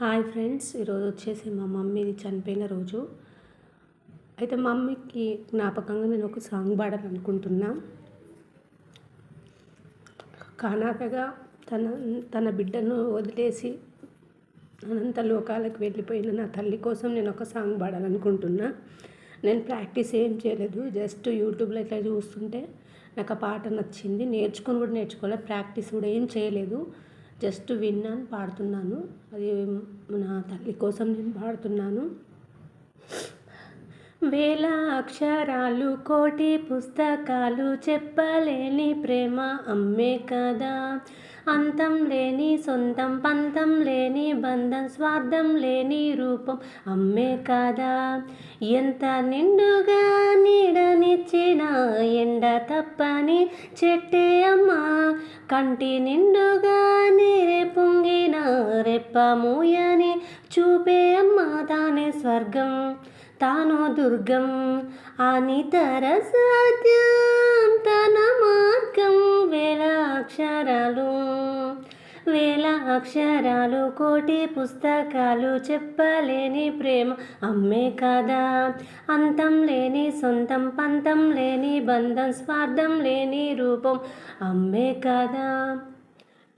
Hi friends ఈరోజు వచ్చేసి మా మమ్మీది చనిపోయిన రోజు. అయితే మమ్మీకి జ్ఞాపకంగా నేను ఒక సాంగ్ పాడాలనుకుంటున్నా. కానాకగా తన తన బిడ్డను వదిలేసి అనంత లోకాలకు వెళ్ళిపోయిన నా తల్లి కోసం నేను ఒక సాంగ్ పాడాలనుకుంటున్నా. నేను ప్రాక్టీస్ ఏం చేయలేదు జస్ట్ యూట్యూబ్లో ఇట్లా చూస్తుంటే నాకు ఆ పాట నచ్చింది. నేర్చుకుని కూడా నేర్చుకోలేదు ప్రాక్టీస్ కూడా ఏం చేయలేదు. జస్ట్ విన్నాను పాడుతున్నాను. అది నా తల్లి కోసం నేను పాడుతున్నాను. వేల అక్షరాలు కోటి పుస్తకాలు చెప్పలేని ప్రేమ అమ్మే కదా. అంతం లేని సొంతం పంతం లేని బంధం స్వార్థం లేని రూపం అమ్మే కదా. ఎంత నిండుగా నీడనిచ్చిన ఎండ తప్పని చెట్టే కంటి నిండుగా నీరే పొంగిన రెప్పమూయని చూపే అమ్మ తానే స్వర్గం తాను దుర్గం. అనితర సత్యం అక్షరాలు కోటి పుస్తకాలు చెప్పలేని ప్రేమ. అమ్మే కదా? అంతం లేని సొంతం పంతం లేని బంధం స్వార్థం లేని రూపం. అమ్మే కదా?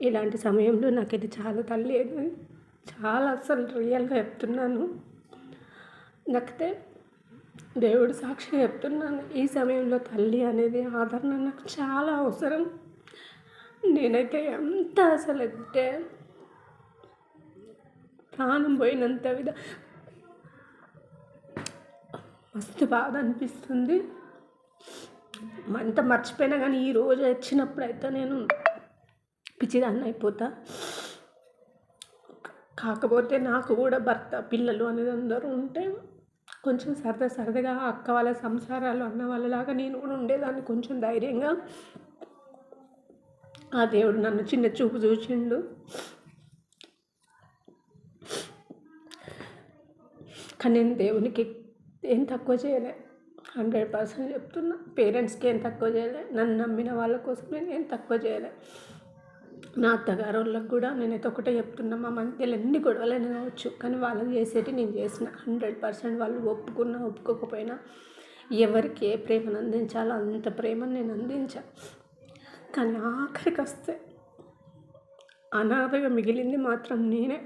ఇలాంటి సమయంలో నాకైతే చాలా తల్లి చాలా అసలు రియల్గా చెప్తున్నాను. నాకైతే దేవుడు సాక్షి చెప్తున్నాను. ఈ సమయంలో తల్లి అనేది ఆదరణ నాకు చాలా అవసరం. నేనైతే ఎంత అసలు అంటే ప్రాణం పోయినంత విధ మస్తు బాధ అనిపిస్తుంది. అంత మర్చిపోయినా కానీ ఈ రోజు వచ్చినప్పుడు అయితే నేను పిచ్చిదాన్ని అయిపోతా. కాకపోతే నాకు కూడా భర్త పిల్లలు అనేది అందరూ ఉంటే కొంచెం సరదా సరదాగా అక్క వాళ్ళ సంసారాలు అన్న వాళ్ళలాగా నేను కూడా ఉండేదాన్ని కొంచెం ధైర్యంగా. ఆ దేవుడు నన్ను చిన్న చూపు చూసిండు. కానీ నేను దేవునికి ఏం తక్కువ చేయలే. హండ్రెడ్ పర్సెంట్ చెప్తున్నా. పేరెంట్స్కి ఏం తక్కువ చేయలే. నన్ను నమ్మిన వాళ్ళ కోసం నేను ఏం తక్కువ చేయలే. నా అత్తగారు వాళ్ళకి కూడా నేనైతే ఒకటే చెప్తున్నా. మా మధ్యలో ఎన్ని గొడవలైనా కావచ్చు కానీ వాళ్ళకి చేసేటి నేను చేసిన. హండ్రెడ్ పర్సెంట్ వాళ్ళు ఒప్పుకున్నా ఒప్పుకోకపోయినా ఎవరికి ఏ ప్రేమను అందించాలో అంత ప్రేమను నేను అందించా. కానీ ఆఖరికి వస్తే అనాథగా మిగిలింది మాత్రం నేనే.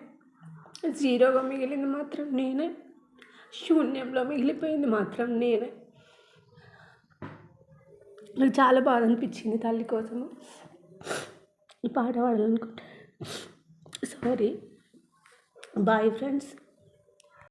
జీరోగా మిగిలింది మాత్రం నేనే. శూన్యంలో మిగిలిపోయింది మాత్రం నేనే. నాకు చాలా బాధ అనిపించింది తల్లి కోసము. ఈ పాట పాడాలనుకుంటా. Sorry bye friends